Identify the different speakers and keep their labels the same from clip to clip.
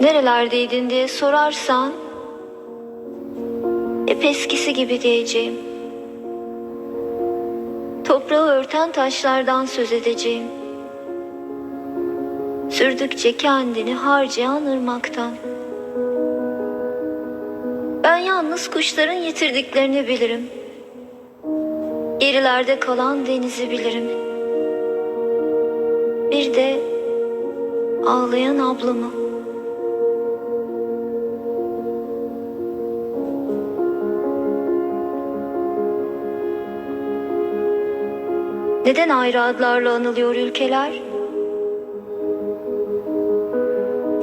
Speaker 1: Nerelerdeydin diye sorarsan hep eskisi gibi diyeceğim. Toprağı örten taşlardan söz edeceğim. Sürdükçe kendini harcayan ırmaktan. Ben yalnız kuşların yitirdiklerini bilirim. Gerilerde kalan denizi bilirim. Bir de ağlayan ablamı. Neden ayrı adlarla anılıyor ülkeler?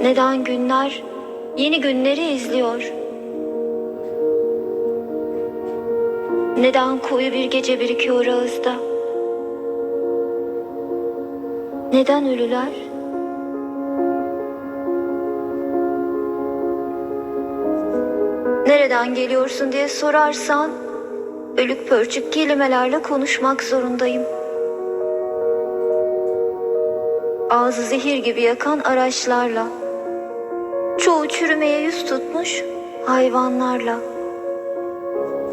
Speaker 1: Neden günler yeni günleri izliyor? Neden koyu bir gece birikiyor ağızda? Neden ölüler? Nereden geliyorsun diye sorarsan ölük pörçük kelimelerle konuşmak zorundayım. Ağzı zehir gibi yakan araçlarla, çoğu çürümeye yüz tutmuş hayvanlarla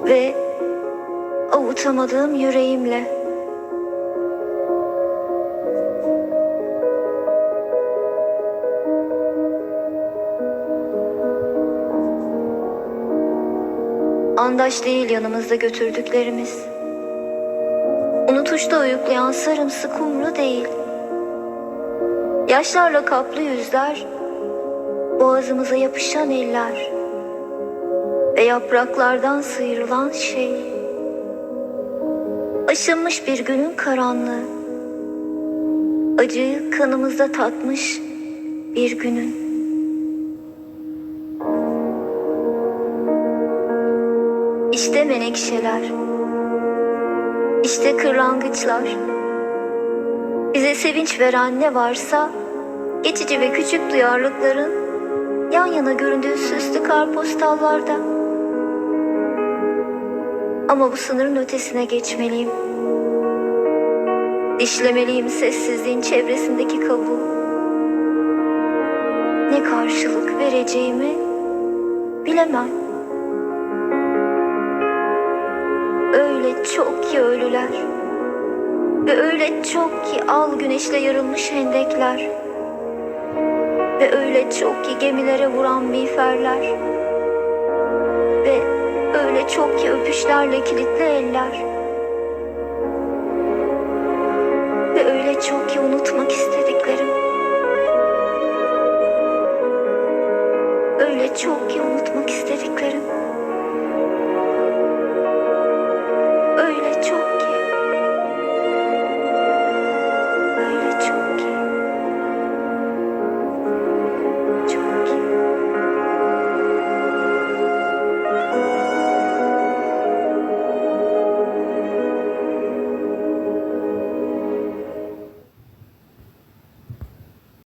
Speaker 1: ve avutamadığım yüreğimle. Andaş değil yanımızda götürdüklerimiz. Unutuşta uyuklayan sarımsı kumru değil. Yaşlarla kaplı yüzler, boğazımıza yapışan eller ve yapraklardan sıyrılan şey. Aşınmış bir günün karanlığı, acıyı kanımızda tatmış bir günün. İşte menekşeler, işte kırlangıçlar. Bize sevinç veren ne varsa geçici ve küçük duyarlılıkların yan yana göründüğü süslü karpostallarda. Ama bu sınırın ötesine geçmeliyim. Dişlemeliyim sessizliğin çevresindeki kabuğu. Ne karşılık vereceğimi bilemem. Öyle çok ki ölüler. Ve öyle çok ki al güneşle yarılmış hendekler. Ve öyle çok ki gemilere vuran miğferler. Ve öyle çok ki öpüşlerle kilitli eller. Ve öyle çok ki unutmak istediklerim. Öyle çok ki unutmak istediklerim.